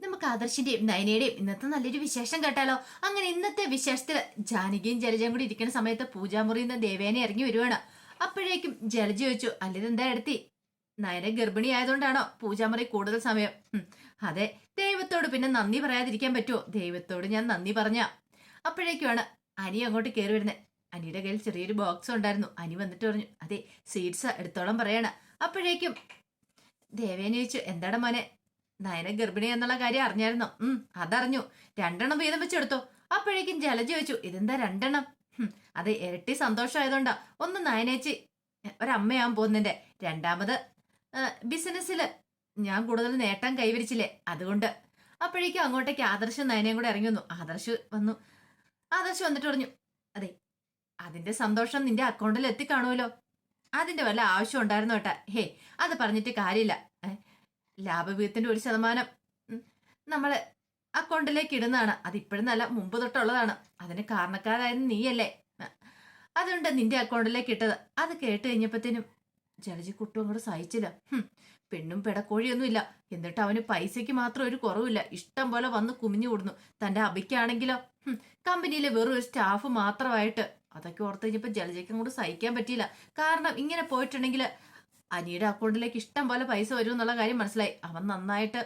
നമുക്ക് ആദർശിന്റെയും നയനയുടെയും ഇന്നത്തെ നല്ലൊരു വിശേഷം കേട്ടാലോ? അങ്ങനെ ഇന്നത്തെ വിശേഷത്തിൽ ജാനകിയും ജലജയും കൂടി ഇരിക്കുന്ന സമയത്ത് പൂജാമുറിയിൽ നിന്ന് ദേവേനെ ഇറങ്ങി വരുവാണ്. അപ്പോഴേക്കും ജലജ ചോദിച്ചു എന്താ എടുത്തി? നയന ഗർഭിണി ആയതുകൊണ്ടാണോ പൂജാമുറി കൂടുതൽ സമയം? അതെ ദൈവത്തോട് പിന്നെ നന്ദി പറയാതിരിക്കാൻ പറ്റുമോ? ദൈവത്തോട് ഞാൻ നന്ദി പറഞ്ഞ. അപ്പോഴേക്കുമാണ് അനി അങ്ങോട്ട് കയറി വരുന്നത്. അനിയുടെ കയ്യിൽ ചെറിയൊരു ബോക്സ് ഉണ്ടായിരുന്നു. അനി വന്നിട്ട് പറഞ്ഞു അതെ സ്വീറ്റ്സ് എടുത്തോളം പറയാണ്. അപ്പോഴേക്കും ദേവേനെ ചോദിച്ചു എന്താണ് മോനെ നയന ഗർഭിണി എന്നുള്ള കാര്യം അറിഞ്ഞായിരുന്നോ? ഉം അതറിഞ്ഞു. രണ്ടെണ്ണം വീതം വെച്ചെടുത്തോ. അപ്പോഴേക്കും ജലജ ചോദിച്ചു ഇതെന്താ രണ്ടെണ്ണം? അത് ഇരട്ടി സന്തോഷമായതുകൊണ്ടാ. ഒന്ന് നയനേച്ചി ഒരമ്മയാവാൻ പോകുന്നതിന്റെ. രണ്ടാമത് ബിസിനസ്സിൽ ഞാൻ കൂടുതൽ നേട്ടം കൈവരിച്ചില്ലേ? അതുകൊണ്ട്. അപ്പോഴേക്കും അങ്ങോട്ടേക്ക് ആദർശ് നയനയും കൂടെ ഇറങ്ങി വന്നു. ആദർശ് വന്നു. ആദർശ് വന്നിട്ട് പറഞ്ഞു അതെ അതിന്റെ സന്തോഷം നിന്റെ അക്കൗണ്ടിൽ എത്തിക്കാണുമല്ലോ അതിന്റെ വല്ല ആവശ്യം ഉണ്ടായിരുന്നു കേട്ടാ ഹേ അത് പറഞ്ഞിട്ട് കാര്യമില്ല. ലാഭവിഹിതത്തിന്റെ ഒരു ശതമാനം. നമ്മൾ അക്കൗണ്ടിലേക്ക് ഇടുന്നതാണ്. അതിപ്പോഴും നല്ല മുമ്പ് തൊട്ടുള്ളതാണ്. അതിന് കാരണക്കാരായത് നീയല്ലേ? അതുകൊണ്ട് നിന്റെ അക്കൗണ്ടിലേക്ക് ഇട്ടത്. അത് കേട്ട് കഴിഞ്ഞപ്പോഴത്തേനും ജലജി കുട്ടും അങ്ങോട്ട് സഹിച്ചില്ല. പെണ്ണും പെടക്കോഴിയൊന്നുമില്ല. എന്നിട്ട് അവന് പൈസയ്ക്ക് മാത്രം ഒരു കുറവില്ല ഇഷ്ടം പോലെ വന്ന് കുമിഞ്ഞു കൂടുന്നു. തന്റെ അബിക്കാണെങ്കിലോ? കമ്പനിയിലെ വെറും ഒരു സ്റ്റാഫ് മാത്രമായിട്ട്. അതൊക്കെ ഓർത്ത് കഴിഞ്ഞപ്പോൾ ജലജയ്ക്ക് അങ്ങോട്ട് സഹിക്കാൻ പറ്റിയില്ല. കാരണം ഇങ്ങനെ പോയിട്ടുണ്ടെങ്കിൽ അനിയുടെ അക്കൗണ്ടിലേക്ക് ഇഷ്ടം പോലെ പൈസ വരും എന്നുള്ള കാര്യം മനസ്സിലായി. അവൻ നന്നായിട്ട്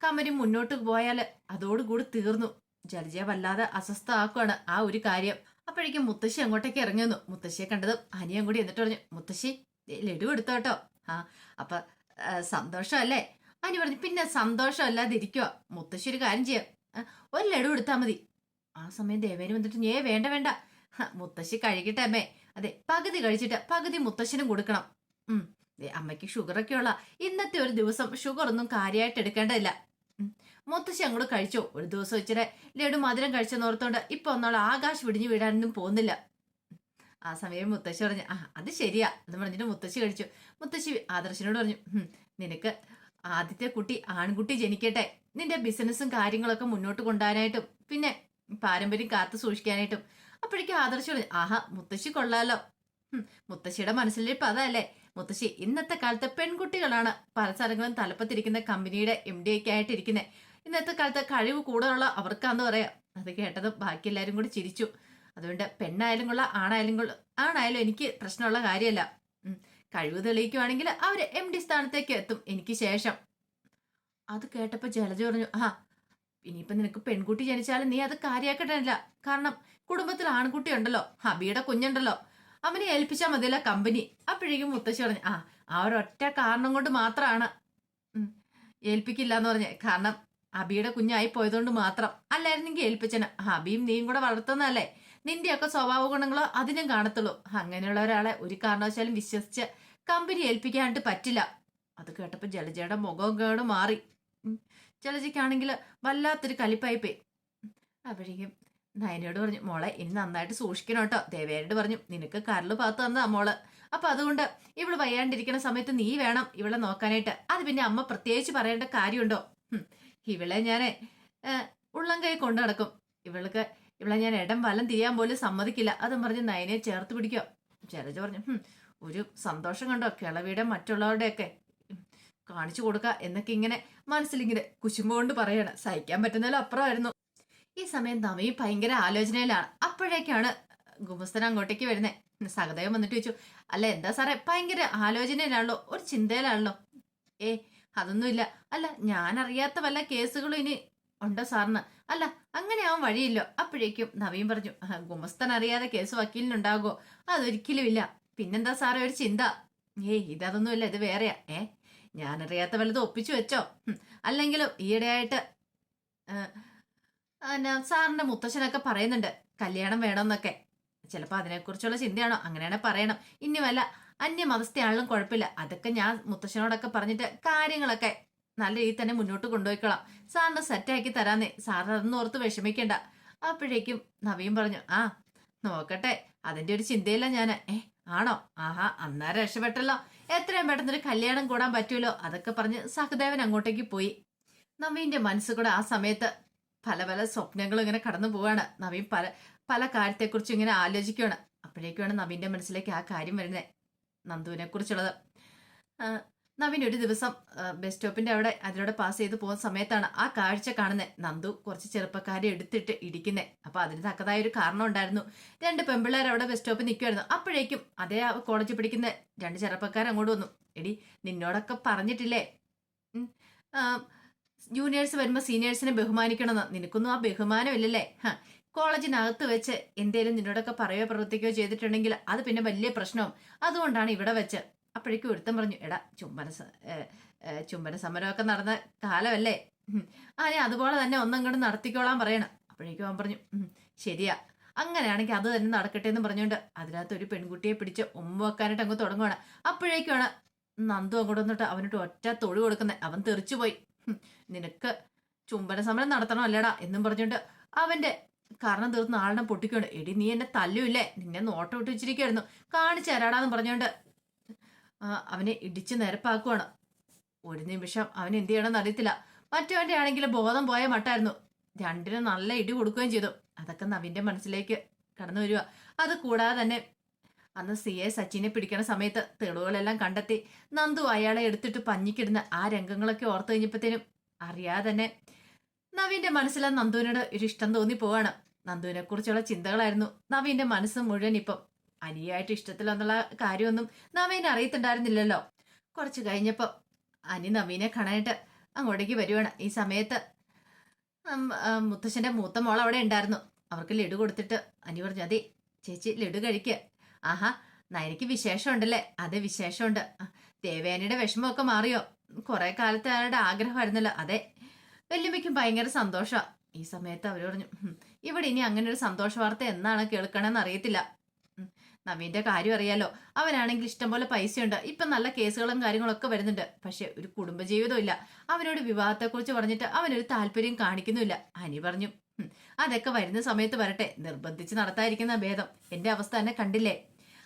കമ്പനി മുന്നോട്ട് പോയാൽ അതോടുകൂടി തീർന്നു. ജലജയെ വല്ലാതെ അസ്വസ്ഥമാക്കുവാണ് ആ ഒരു കാര്യം. അപ്പോഴേക്കും മുത്തശ്ശി അങ്ങോട്ടേക്ക് ഇറങ്ങി വന്നു. മുത്തശ്ശിയെ കണ്ടതും അനിയും കൂടി എന്നിട്ട് പറഞ്ഞു മുത്തശ്ശി ലഡു എടുത്തോ കേട്ടോ ആ അപ്പൊ സന്തോഷമല്ലേ? അനി പറഞ്ഞു പിന്നെ സന്തോഷമല്ലാതെ ഇരിക്കുക മുത്തശ്ശി ഒരു കാര്യം ചെയ്യാം. ഒരു ലഡു എടുത്താൽ മതി. ആ സമയം ദേവേന് വന്നിട്ട് ഞേ വേണ്ട വേണ്ട. മുത്തശ്ശി കഴിക്കട്ടെ അമ്മേ. അതെ പകുതി കഴിച്ചിട്ട് പകുതി മുത്തശ്ശിനും കൊടുക്കണം. ഉം. അമ്മയ്ക്ക് ഷുഗർ ഒക്കെ ഉള്ള ഇന്നത്തെ ഒരു ദിവസം ഷുഗർ ഒന്നും കാര്യമായിട്ട് എടുക്കേണ്ടതില്ല. മുത്തശ്ശി അങ്ങോട്ട് കഴിച്ചോ? ഒരു ദിവസം ഇച്ചിരി ലഡു മധുരം കഴിച്ചെന്ന് ഓർത്തോണ്ട് ഇപ്പൊ ഒന്നോളം ആകാശ് വിടിഞ്ഞു വീടാനൊന്നും പോകുന്നില്ല. ആ സമയം മുത്തശ്ശി പറഞ്ഞു ആ അത് ശരിയാ. എന്ന് പറഞ്ഞിട്ട് മുത്തശ്ശി കഴിച്ചു. മുത്തശ്ശി ആദർശനോട് പറഞ്ഞു നിനക്ക് ആദ്യത്തെ കുട്ടി ആൺകുട്ടി ജനിക്കട്ടെ. നിന്റെ ബിസിനസ്സും കാര്യങ്ങളൊക്കെ മുന്നോട്ട് കൊണ്ടുപോകാനായിട്ടും പിന്നെ പാരമ്പര്യം കാത്തു സൂക്ഷിക്കാനായിട്ടും. അപ്പോഴേക്കും ആദർശി പറഞ്ഞു ആഹാ മുത്തശ്ശി കൊള്ളാലോ. മുത്തശ്ശിയുടെ മനസ്സിലിപ്പം അതല്ലേ? മുത്തശ്ശി ഇന്നത്തെ കാലത്ത് പെൺകുട്ടികളാണ് പല സ്ഥലങ്ങളും തലപ്പത്തിരിക്കുന്ന കമ്പനിയുടെ എം ഡി ഒക്കെ ആയിട്ടിരിക്കുന്നത് ഇന്നത്തെ കാലത്ത് കഴിവ് കൂടുതലുള്ള അവർക്കാന്ന് പറയാം. അത് കേട്ടത് ബാക്കി എല്ലാവരും കൂടി ചിരിച്ചു. അതുകൊണ്ട് പെണ്ണായാലും കൊള്ള ആണായാലും കൊള്ള. ആണായാലും എനിക്ക് പ്രശ്നമുള്ള കാര്യമല്ല. കഴിവ് തെളിയിക്കുവാണെങ്കിൽ അവർ എം ഡി സ്ഥാനത്തേക്ക് എത്തും എനിക്ക് ശേഷം. അത് കേട്ടപ്പോൾ ജലജ പറഞ്ഞു ആ ഇനിയിപ്പം നിനക്ക് പെൺകുട്ടി ജനിച്ചാലും നീ അത് കാര്യാക്കട്ടില്ല കാരണം കുടുംബത്തിൽ ആൺകുട്ടി ഉണ്ടല്ലോ ഹബിയുടെ കുഞ്ഞുണ്ടല്ലോ. അവനെ ഏൽപ്പിച്ചാൽ മതിയല്ല കമ്പനി. അപ്പോഴേക്കും മുത്തശ്ശി പറഞ്ഞു ആ ആ ഒരൊറ്റ കാരണം കൊണ്ട് മാത്രമാണ് ഏൽപ്പിക്കില്ല എന്ന് പറഞ്ഞേ. കാരണം അബിയുടെ കുഞ്ഞായി പോയതുകൊണ്ട് മാത്രം. അല്ലായിരുന്നെങ്കിൽ ഏൽപ്പിച്ചന. അബിയും നീയും കൂടെ വളർത്തുന്നതല്ലേ. നിന്റെയൊക്കെ സ്വഭാവ ഗുണങ്ങളോ അതിനും കാണത്തുള്ളൂ. അങ്ങനെയുള്ള ഒരാളെ ഒരു കാരണവശാലും വിശ്വസിച്ച് കമ്പനി ഏൽപ്പിക്കാനായിട്ട് പറ്റില്ല. അത് കേട്ടപ്പോൾ ജലജയുടെ മുഖവും കേട് മാറി. ജലജയ്ക്കാണെങ്കിൽ വല്ലാത്തൊരു കലിപ്പായിപ്പോയി അപ്പോഴേക്കും നയനയോട് പറഞ്ഞു മോളെ ഇനി നന്നായിട്ട് സൂക്ഷിക്കണം കേട്ടോ ദേവേരോട് പറഞ്ഞു നിനക്ക് കരൾ പാത്ത് തന്നതാ മോൾ. അപ്പൊ അതുകൊണ്ട് ഇവൾ വയ്യാണ്ടിരിക്കുന്ന സമയത്ത് നീ വേണം ഇവളെ നോക്കാനായിട്ട്. അത് പിന്നെ അമ്മ പ്രത്യേകിച്ച് പറയേണ്ട കാര്യമുണ്ടോ? ഇവളെ ഞാൻ ഉള്ളം കൈ കൊണ്ടു നടക്കും. ഇവൾക്ക് ഇവളെ ഞാൻ ഇടം വലം തിരിയാൻ പോലും സമ്മതിക്കില്ല. അതും പറഞ്ഞ് നയനെ ചേർത്ത് പിടിക്കോ ജലജ പറഞ്ഞു ഒരു സന്തോഷം കണ്ടോ? കിളവിയുടെ മറ്റുള്ളവരുടെയൊക്കെ കാണിച്ചു കൊടുക്ക. എന്നൊക്കെ ഇങ്ങനെ മനസ്സിലിങ്ങനെ കുശുമ്പ് കൊണ്ട് പറയാണ്. സഹിക്കാൻ പറ്റുന്നതിലും അപ്പുറമായിരുന്നു. ഈ സമയം നവി ഭയങ്കര ആലോചനയിലാണ്. അപ്പോഴേക്കാണ് ഗുമസ്തൻ അങ്ങോട്ടേക്ക് വരുന്നത് സഹദേവൻ വന്നിട്ട് ചോദിച്ചു അല്ല എന്താ സാറേ? ഭയങ്കര ആലോചനയിലാണല്ലോ ഒരു ചിന്തയിലാണല്ലോ. ഏ അതൊന്നുമില്ല. അല്ല ഞാൻ അറിയാത്ത വല്ല കേസുകളും ഇനി ഉണ്ടോ സാറിന്? അല്ല അങ്ങനെ ആവാൻ വഴിയില്ലോ. അപ്പോഴേക്കും നവീൻ പറഞ്ഞു "ആ, ഗുമസ്തൻ അറിയാതെ കേസ് വക്കീലിനുണ്ടാകുമോ അതൊരിക്കലും ഇല്ല. പിന്നെന്താ സാറേ ഒരു ചിന്ത? ഏയ് ഇതൊന്നുമില്ല ഇത് വേറെയാ. ഏ ഞാനറിയാത്ത വല്ലതും ഒപ്പിച്ചു വെച്ചോ? അല്ലെങ്കിലും ഈയിടെയായിട്ട് സാറിന്റെ മുത്തശ്ശനൊക്കെ പറയുന്നുണ്ട് കല്യാണം വേണമെന്നൊക്കെ. ചിലപ്പോൾ അതിനെക്കുറിച്ചുള്ള ചിന്തയാണോ? അങ്ങനെയാണെ പറയണം. ഇനി വല്ല അന്യമതസ്ഥയാണെങ്കിലും കുഴപ്പമില്ല. അതൊക്കെ ഞാൻ മുത്തശ്ശനോടൊക്കെ പറഞ്ഞിട്ട് കാര്യങ്ങളൊക്കെ നല്ല രീതിയിൽ തന്നെ മുന്നോട്ട് കൊണ്ടുപോയിക്കോളാം. സാറിന് സെറ്റാക്കി തരാന്നേ. സാർ അതൊന്നും ഓർത്ത് വിഷമിക്കേണ്ട. അപ്പോഴേക്കും നവീൻ പറഞ്ഞു ആ നോക്കട്ടെ. അതിന്റെ ഒരു ചിന്തയില്ല ഞാൻ ഏ ആണോ? ആഹാ അന്നേരം രക്ഷപ്പെട്ടല്ലോ. എത്രയും പെട്ടെന്ന് ഒരു കല്യാണം കൂടാൻ പറ്റുമല്ലോ? അതൊക്കെ പറഞ്ഞ് സഹദേവൻ അങ്ങോട്ടേക്ക് പോയി. നവീന്റെ മനസ്സ് കൂടെ ആ സമയത്ത് പല പല സ്വപ്നങ്ങളും ഇങ്ങനെ കടന്നു പോവാണ്. നവീൻ പല പല കാര്യത്തെക്കുറിച്ച് ഇങ്ങനെ ആലോചിക്കുകയാണ് അപ്പോഴേക്കുമാണ് നവീന്റെ മനസ്സിലേക്ക് ആ കാര്യം വരുന്നത്. നന്ദുവിനെ കുറിച്ചുള്ളത്. നവീൻ ഒരു ദിവസം ബസ് സ്റ്റോപ്പിന്റെ അവിടെ അതിലൂടെ പാസ് ചെയ്ത് പോകുന്ന സമയത്താണ് ആ കാഴ്ച കാണുന്നത്. നന്ദു കുറച്ച് ചെറുപ്പക്കാരെ എടുത്തിട്ട് ഇടിക്കുന്നത് അപ്പൊ അതിന് തക്കതായ ഒരു കാരണം ഉണ്ടായിരുന്നു. രണ്ട് പെമ്പിള്ളേർ അവിടെ ബസ് സ്റ്റോപ്പിൽ നിൽക്കുമായിരുന്നു അപ്പോഴേക്കും അതേ കോളേജിൽ പഠിക്കുന്ന രണ്ട് ചെറുപ്പക്കാർ അങ്ങോട്ട് വന്നു. എടി നിന്നോടൊക്കെ പറഞ്ഞിട്ടില്ലേ? ജൂനിയേഴ്സ് വരുമ്പോൾ സീനിയേഴ്സിനെ ബഹുമാനിക്കണമെന്ന് നിനക്കൊന്നും ആ ബഹുമാനം ഇല്ലല്ലേ? ഹാ. കോളേജിനകത്ത് വെച്ച് എന്തേലും നിന്നോടൊക്കെ പറയോ പ്രവർത്തിക്കുകയോ ചെയ്തിട്ടുണ്ടെങ്കിൽ അത് പിന്നെ വലിയ പ്രശ്നവും. അതുകൊണ്ടാണ് ഇവിടെ വെച്ച് അപ്പോഴേക്കും ഒരുത്തം പറഞ്ഞു എടാ ചുംബന ചുംബന സമരമൊക്കെ നടന്ന കാലമല്ലേ? ഉം. ആ ഞാൻ അതുപോലെ തന്നെ ഒന്നങ്ങോട്ട് നടത്തിക്കോളാൻ പറയണം. അപ്പോഴേക്കും അവൻ പറഞ്ഞു ശരിയാ. അങ്ങനെയാണെങ്കിൽ അത് തന്നെ നടക്കട്ടെ എന്ന് പറഞ്ഞുകൊണ്ട് അതിനകത്ത് ഒരു പെൺകുട്ടിയെ പിടിച്ച് ഉമ്മ വെക്കാനായിട്ട് അങ്ങ് തുടങ്ങുവാണ്. അപ്പോഴേക്കുമാണ് നന്ദു അങ്ങോട്ട് വന്നിട്ട് അവനോട്ട് ഒറ്റ തൊഴി കൊടുക്കുന്നത് അവൻ തെറിച്ചുപോയി. "ഹും, നിനക്ക് ചുംബന സമരം നടത്തണം അല്ലേടാ എന്നും പറഞ്ഞുകൊണ്ട് അവന്റെ കാരണം തീർന്ന് ആളിനെ പൊട്ടിക്കൊണ്ട് എടി നീ എന്നെ തല്ലുമില്ലേ നിന്നെ നോട്ടം ഇട്ട് വെച്ചിരിക്കായിരുന്നു കാണിച്ചു തരാടാന്ന് പറഞ്ഞുകൊണ്ട് അവനെ ഇടിച്ചു നിരപ്പാക്കുവാണ്. ഒരു നിമിഷം അവൻ എന്ത് ചെയ്യണമെന്ന് അറിയത്തില്ല. മറ്റവന്റെ ആണെങ്കിൽ ബോധം പോയ മട്ടായിരുന്നു. രണ്ടിനും നല്ല ഇടി കൊടുക്കുകയും ചെയ്തു. അതൊക്കെ നവിന്റെ മനസ്സിലേക്ക് കടന്നു വരിക അത് കൂടാതെ തന്നെ അന്ന് സി എ സച്ചിനെ പിടിക്കണ സമയത്ത് തെളിവുകളെല്ലാം കണ്ടെത്തി. നന്ദു അയാളെ എടുത്തിട്ട് പഞ്ഞിക്കിടുന്ന ആ രംഗങ്ങളൊക്കെ ഓർത്തു കഴിഞ്ഞപ്പോഴത്തേനും അറിയാതെ തന്നെ നവീന്റെ മനസ്സിൽ നന്ദുവിനോട് ഒരു ഇഷ്ടം തോന്നി പോവാണ്. നന്ദുവിനെ കുറിച്ചുള്ള ചിന്തകളായിരുന്നു. നവീന്റെ മനസ്സ് മുഴുവൻ ഇപ്പം അനിയായിട്ട് ഇഷ്ടത്തിലെന്നുള്ള കാര്യമൊന്നും നവീൻ അറിയത്തുണ്ടായിരുന്നില്ലല്ലോ. കുറച്ച് കഴിഞ്ഞപ്പോൾ അനി നവീനെ കാണാനായിട്ട് അങ്ങോട്ടേക്ക് വരുവാണ്. ഈ സമയത്ത് മുത്തശ്ശന്റെ മൂത്ത മോൾ അവിടെ ഉണ്ടായിരുന്നു. അവർക്ക് ലഡു കൊടുത്തിട്ട് അനി പറഞ്ഞു അതെ ചേച്ചി ലഡു കഴിക്ക്. ആഹാ നയനിക്ക് വിശേഷമുണ്ടല്ലേ? അതെ വിശേഷമുണ്ട്. ദേവേനയുടെ വിഷമമൊക്കെ മാറിയോ? കുറെ കാലത്തെ അയാളുടെ ആഗ്രഹമായിരുന്നല്ലോ. അതെ വല്യമ്മയ്ക്കും ഭയങ്കര സന്തോഷമാണ് ഈ സമയത്ത് അവർ പറഞ്ഞു ഇവിടെ ഇനി അങ്ങനെ ഒരു സന്തോഷ വാർത്ത എന്നാണ് കേൾക്കണമെന്ന് അറിയത്തില്ല. നവീന്റെ കാര്യം അറിയാലോ. അവനാണെങ്കിൽ ഇഷ്ടംപോലെ പൈസയുണ്ട്. ഇപ്പൊ നല്ല കേസുകളും കാര്യങ്ങളൊക്കെ വരുന്നുണ്ട്. പക്ഷെ ഒരു കുടുംബജീവിതം ഇല്ല അവനോട് വിവാഹത്തെക്കുറിച്ച് പറഞ്ഞിട്ട് അവനൊരു താല്പര്യം കാണിക്കുന്നുമില്ല. അനി പറഞ്ഞു അതൊക്കെ വരുന്ന സമയത്ത് വരട്ടെ. നിർബന്ധിച്ച് നടത്താതിരിക്കുന്ന ഭേദം. എന്റെ അവസ്ഥ തന്നെ കണ്ടില്ലേ?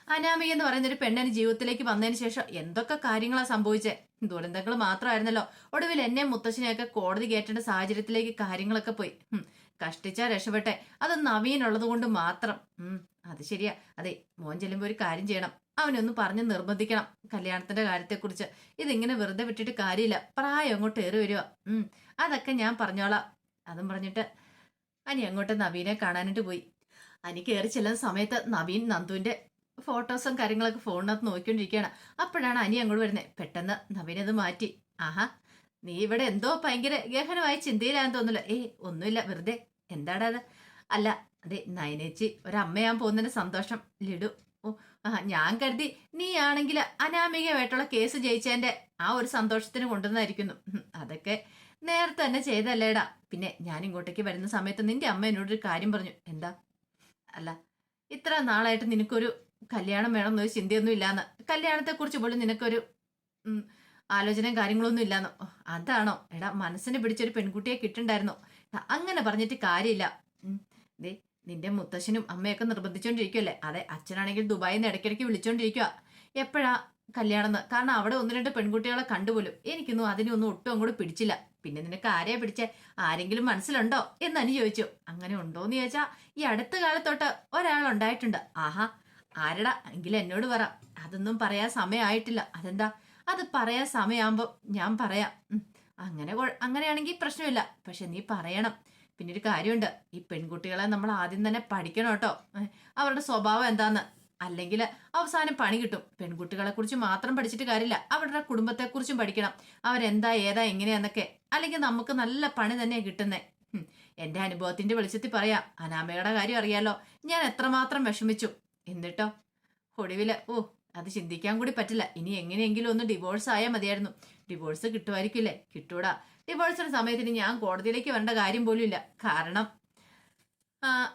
അനാമിക എന്ന് പറയുന്ന ഒരു പെണ്ണിന് ജീവിതത്തിലേക്ക് വന്നതിന് ശേഷം എന്തൊക്കെ കാര്യങ്ങളാണ് സംഭവിച്ചത് ദുരന്തങ്ങൾ മാത്രമായിരുന്നല്ലോ. ഒടുവിൽ എന്നെ മുത്തശ്ശിനെയൊക്കെ കോടതി കയറ്റേണ്ട സാഹചര്യത്തിലേക്ക് കാര്യങ്ങളൊക്കെ പോയി. കഷ്ടിച്ചാ രക്ഷപ്പെട്ടെ. അത് നവീനുള്ളത് കൊണ്ട് മാത്രം. ഉം അത് ശരിയാ. അതെ മോൻ ചെല്ലുമ്പോ ഒരു കാര്യം ചെയ്യണം. അവനൊന്ന് പറഞ്ഞ് നിർബന്ധിക്കണം കല്യാണത്തിന്റെ കാര്യത്തെക്കുറിച്ച്. ഇതിങ്ങനെ വെറുതെ വിട്ടിട്ട് കാര്യമില്ല. പ്രായം അങ്ങോട്ട് ഏറി വരിക ഉം അതൊക്കെ ഞാൻ പറഞ്ഞോളാം. അതും പറഞ്ഞിട്ട് അനി അങ്ങോട്ട് നവീനെ കാണാനായിട്ട് പോയി. അനി കയറി ചെല്ലുന്ന സമയത്ത് നവീൻ നന്ദുവിന്റെ ഫോട്ടോസും കാര്യങ്ങളൊക്കെ ഫോണിനകത്ത് നോക്കിക്കൊണ്ടിരിക്കുകയാണ് അപ്പോഴാണ് അനി അങ്ങോട്ട് വരുന്നത് പെട്ടെന്ന് നവീൻ അത് മാറ്റി. ആഹാ നീ ഇവിടെ എന്തോ ഭയങ്കര ഗഹനമായ ചിന്തയിലാന്ന് തോന്നില്ല ഏയ് ഒന്നുമില്ല വെറുതെ. എന്താടാ അത് അല്ല അതെ നയനേച്ചി ഒരമ്മയാൻ പോകുന്നതിന്റെ സന്തോഷം. ലിഡു ഓ ആ ഞാൻ കരുതി നീ ആണെങ്കിൽ അനാമികമായിട്ടുള്ള കേസ് ജയിച്ചതിന്റെ ആ ഒരു സന്തോഷത്തിന് കൊണ്ടുവന്നായിരിക്കുന്നു. അതൊക്കെ നേരത്തെ തന്നെ ചെയ്തല്ലേടാ. പിന്നെ ഞാൻ ഇങ്ങോട്ടേക്ക് വരുന്ന സമയത്ത് നിന്റെ അമ്മ എന്നോടൊരു കാര്യം പറഞ്ഞു. എന്താ? അല്ല ഇത്ര നാളായിട്ട് നിനക്കൊരു കല്യാണം വേണമെന്നൊരു ചിന്തയൊന്നും ഇല്ലാന്ന്. കല്യാണത്തെ കുറിച്ച് പോലും നിനക്കൊരു ആലോചനയും കാര്യങ്ങളൊന്നും ഇല്ലാന്ന്. അതാണോ? എടാ മനസ്സിനെ പിടിച്ചൊരു പെൺകുട്ടിയെ കിട്ടുണ്ടായിരുന്നോ. അങ്ങനെ പറഞ്ഞിട്ട് കാര്യമില്ല. ദേ നിന്റെ മുത്തശ്ശനും അമ്മയൊക്കെ നിർബന്ധിച്ചോണ്ടിരിക്കുവല്ലേ? അതെ അച്ഛനാണെങ്കിൽ ദുബായിൽ നിന്ന് ഇടയ്ക്കിടയ്ക്ക് വിളിച്ചോണ്ടിരിക്കുക എപ്പോഴാ കല്യാണം കാരണം അവിടെ ഒന്ന് രണ്ട് പെൺകുട്ടികളെ കണ്ടുപോലും എനിക്കൊന്നും അതിനൊന്നും ഒട്ടും അങ്ങോട്ട് പിടിച്ചില്ല. പിന്നെ നിനക്ക് ആരെയാ പിടിച്ചേ? ആരെങ്കിലും മനസ്സിലുണ്ടോ? എന്ന് അനു ചോദിച്ചു. അങ്ങനെ ഉണ്ടോന്ന് ചോദിച്ചാ ഈ അടുത്ത കാലത്തോട്ട് ഒരാൾ ഉണ്ടായിട്ടുണ്ട് ആഹാ ആരടാ? എങ്കിൽ എന്നോട് പറ. അതൊന്നും പറയാൻ സമയമായിട്ടില്ല. അതെന്താ? അത് പറയാൻ സമയമാകുമ്പോൾ ഞാൻ പറയാം. അങ്ങനെ അങ്ങനെയാണെങ്കിൽ പ്രശ്നമില്ല. പക്ഷെ നീ പറയണം. പിന്നെ ഒരു കാര്യമുണ്ട്. ഈ പെൺകുട്ടികളെ നമ്മൾ ആദ്യം തന്നെ പഠിക്കണം കേട്ടോ. അവരുടെ സ്വഭാവം എന്താന്ന്. അല്ലെങ്കിൽ അവസാനം പണി കിട്ടും. പെൺകുട്ടികളെ കുറിച്ച് മാത്രം പഠിച്ചിട്ട് കാര്യമില്ല. അവരുടെ കുടുംബത്തെക്കുറിച്ചും പഠിക്കണം. അവരെന്താ ഏതാ എങ്ങനെയാന്നൊക്കെ. അല്ലെങ്കിൽ നമുക്ക് നല്ല പണി തന്നെയാണ് കിട്ടുന്നേ. ഉം. എന്റെ അനുഭവത്തിന്റെ വെളിച്ചത്തിൽ പറയാം. അനാമയുടെ കാര്യം അറിയാലോ. ഞാൻ എത്രമാത്രം വിഷമിച്ചു. എന്നിട്ടോ? ഒടുവിൽ ഓ അത് ചിന്തിക്കാൻ കൂടി പറ്റില്ല. ഇനി എങ്ങനെയെങ്കിലും ഒന്ന് ഡിവോഴ്സ് ആയാൽ മതിയായിരുന്നു. ഡിവോഴ്സ് കിട്ടുമായിരിക്കില്ലേ? കിട്ടൂടാ. ഡിവോഴ്സിന്റെ സമയത്തിന് ഞാൻ കോടതിയിലേക്ക് വരേണ്ട കാര്യം പോലും ഇല്ല. കാരണം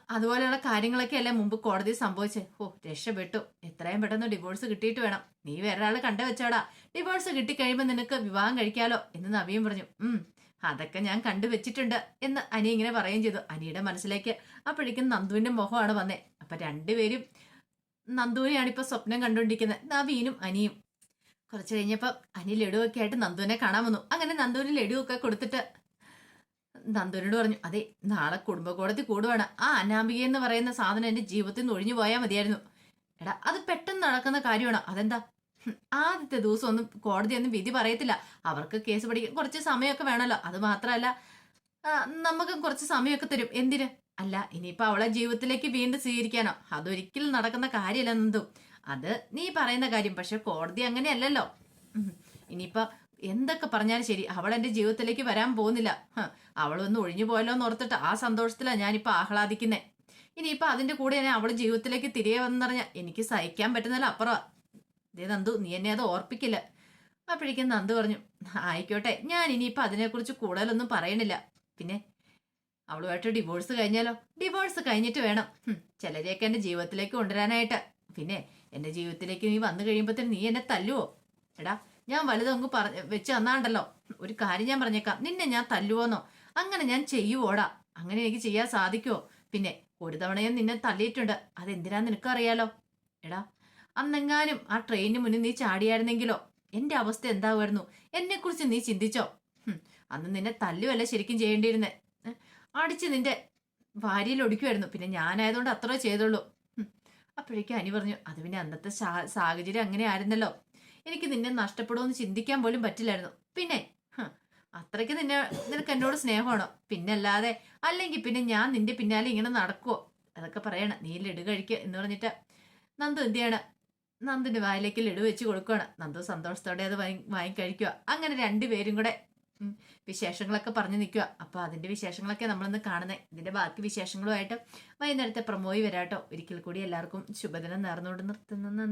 അതുപോലെയുള്ള കാര്യങ്ങളൊക്കെ അല്ലേ മുമ്പ് കോടതി സംഭവിച്ചേ. ഓ രക്ഷപ്പെട്ടു. എത്രയും പെട്ടെന്ന് ഡിവോഴ്സ് കിട്ടിയിട്ട് വേണം. നീ വേറെ ആൾ കണ്ടു വെച്ചോടാ. ഡിവോഴ്സ് കിട്ടിക്കഴിയുമ്പോൾ നിനക്ക് വിവാഹം കഴിക്കാലോ എന്ന് നവിയും പറഞ്ഞു. ഉം അതൊക്കെ ഞാൻ കണ്ടു വെച്ചിട്ടുണ്ട് എന്ന് അനി ഇങ്ങനെ പറയുകയും ചെയ്തു. അനിയുടെ മനസ്സിലേക്ക് അപ്പോഴേക്കും നന്ദുവിന്റെ മുഖമാണ് വന്നേ. അപ്പൊ രണ്ടുപേരും നന്ദുവിനെയാണ് ഇപ്പൊ സ്വപ്നം കണ്ടുകൊണ്ടിരിക്കുന്നത്. നവീനും അനിയും. കുറച്ച് കഴിഞ്ഞപ്പോ അനി ലഡുവൊക്കെ ആയിട്ട് നന്ദുവിനെ കാണാൻ വന്നു. അങ്ങനെ നന്ദുവിന് ലഡുവൊക്കെ കൊടുത്തിട്ട് നന്ദുവിനോട് പറഞ്ഞു അതെ നാളെ കുടുംബകോടതി കൂടുവാണ്. ആ അനാമിക എന്ന് പറയുന്ന സാധനം എന്റെ ജീവിതത്തിൽ നിന്ന് ഒഴിഞ്ഞു പോയാൽ മതിയായിരുന്നു. എടാ അത് പെട്ടെന്ന് നടക്കുന്ന കാര്യമാണ്? അതെന്താ? ആദ്യത്തെ ദിവസം ഒന്നും കോടതി ഒന്നും വിധി പറയത്തില്ല. അവർക്ക് കേസ് പഠിക്കാൻ കുറച്ച് സമയമൊക്കെ വേണമല്ലോ അത് മാത്രമല്ല നമുക്ക് കുറച്ച് സമയമൊക്കെ തരും. എന്തിന്? അല്ല ഇനിയിപ്പോ അവളെ ജീവിതത്തിലേക്ക് വീണ്ടും സ്വീകരിക്കാനോ? അതൊരിക്കലും നടക്കുന്ന കാര്യമല്ല നന്ദു. അത് നീ പറയുന്ന കാര്യം പക്ഷെ കോടതി അങ്ങനെയല്ലല്ലോ. ഉം. ഇനിയിപ്പോ എന്തൊക്കെ പറഞ്ഞാലും ശരി അവൾ എന്റെ ജീവിതത്തിലേക്ക് വരാൻ പോകുന്നില്ല. അവളൊന്ന് ഒഴിഞ്ഞു പോയല്ലോ എന്ന് ഓർത്തിട്ട് ആ സന്തോഷത്തിലാണ് ഞാനിപ്പോ ആഹ്ലാദിക്കുന്നേ. ഇനിയിപ്പോ അതിന്റെ കൂടെ തന്നെ അവൾ ജീവിതത്തിലേക്ക് തിരികെ വന്നെന്നറിഞ്ഞാൽ എനിക്ക് സഹിക്കാൻ പറ്റുന്നില്ല അപ്പുറം ദേ നന്ദു നീ എന്നെ അത് ഓർപ്പിക്കില്ല. അപ്പോഴേക്കും നന്ദു പറഞ്ഞു ആയിക്കോട്ടെ ഞാൻ ഇനിയിപ്പോ അതിനെക്കുറിച്ച് കൂടുതലൊന്നും പറയണില്ല. പിന്നെ അവളുമായിട്ട് ഡിവോഴ്സ് കഴിഞ്ഞാലോ? ഡിവോഴ്സ് കഴിഞ്ഞിട്ട് വേണം. ചിലരെയൊക്കെ എന്റെ ജീവിതത്തിലേക്ക് കൊണ്ടുവരാനായിട്ട്. പിന്നെ എന്റെ ജീവിതത്തിലേക്ക് നീ വന്നു കഴിയുമ്പോഴത്തേന് നീ എന്നെ തല്ലുവോ? എടാ ഞാൻ വലുതൊങ്ങ് പറഞ്ഞ വെച്ച് തന്നാണ്ടല്ലോ. ഒരു കാര്യം ഞാൻ പറഞ്ഞേക്കാം. നിന്നെ ഞാൻ തല്ലുവോന്നോ? അങ്ങനെ ഞാൻ ചെയ്യുവോടാ? അങ്ങനെ എനിക്ക് ചെയ്യാൻ സാധിക്കുമോ പിന്നെ ഒരു തവണയും നിന്നെ നിന്നെ തല്ലിയിട്ടുണ്ട് നിനക്ക് അറിയാലോ എടാ അന്നെങ്ങാനും ആ ട്രെയിനിന് മുന്നിൽ നീ ചാടിയായിരുന്നെങ്കിലോ? എന്റെ അവസ്ഥ എന്താവുമായിരുന്നു? എന്നെക്കുറിച്ച് നീ ചിന്തിച്ചോ? അന്ന് നിന്നെ തല്ലുവല്ല ശരിക്കും ചെയ്യേണ്ടിയിരുന്നേ? അടിച്ച് നിന്റെ ഭാര്യയിൽ ഒടിക്കുമായിരുന്നു പിന്നെ ഞാനായതുകൊണ്ട് അത്രേ ചെയ്തുള്ളൂ. അപ്പോഴേക്കും അനി പറഞ്ഞു അത് പിന്നെ അന്നത്തെ സാഹചര്യം അങ്ങനെ ആയിരുന്നല്ലോ എനിക്ക് നിന്നെ നഷ്ടപ്പെടുമെന്ന് ചിന്തിക്കാൻ പോലും പറ്റില്ലായിരുന്നു. പിന്നെ അത്രയ്ക്ക് നിന്നെ നിനക്ക് എന്നോട് സ്നേഹമാണോ? പിന്നെ അല്ലാതെ അല്ലെങ്കിൽ പിന്നെ ഞാൻ നിന്റെ പിന്നാലെ ഇങ്ങനെ നടക്കുവോ? അതൊക്കെ പറയണം. നീ ലഡു കഴിക്കുക എന്ന് പറഞ്ഞിട്ട് നന്ദു എന്ത് ചെയ്യണം? നന്ദിന്റെ വായിലേക്ക് ലഡു വെച്ച് കൊടുക്കുകയാണ് നന്ദു സന്തോഷത്തോടെ അത് വാങ്ങി വാങ്ങിക്കഴിക്കുക അങ്ങനെ രണ്ടുപേരും കൂടെ വിശേഷങ്ങളൊക്കെ പറഞ്ഞു നിൽക്കുക അപ്പൊ അതിന്റെ വിശേഷങ്ങളൊക്കെ നമ്മളിന്ന് കാണുന്നത് ഇതിന്റെ ബാക്കി വിശേഷങ്ങളുമായിട്ട് വൈകുന്നേരത്തെ പ്രമോയി വരാട്ടോ. ഒരിക്കൽ കൂടി എല്ലാവർക്കും ശുഭദിനം നേർന്നുകൊണ്ട് നിർത്തുന്നു.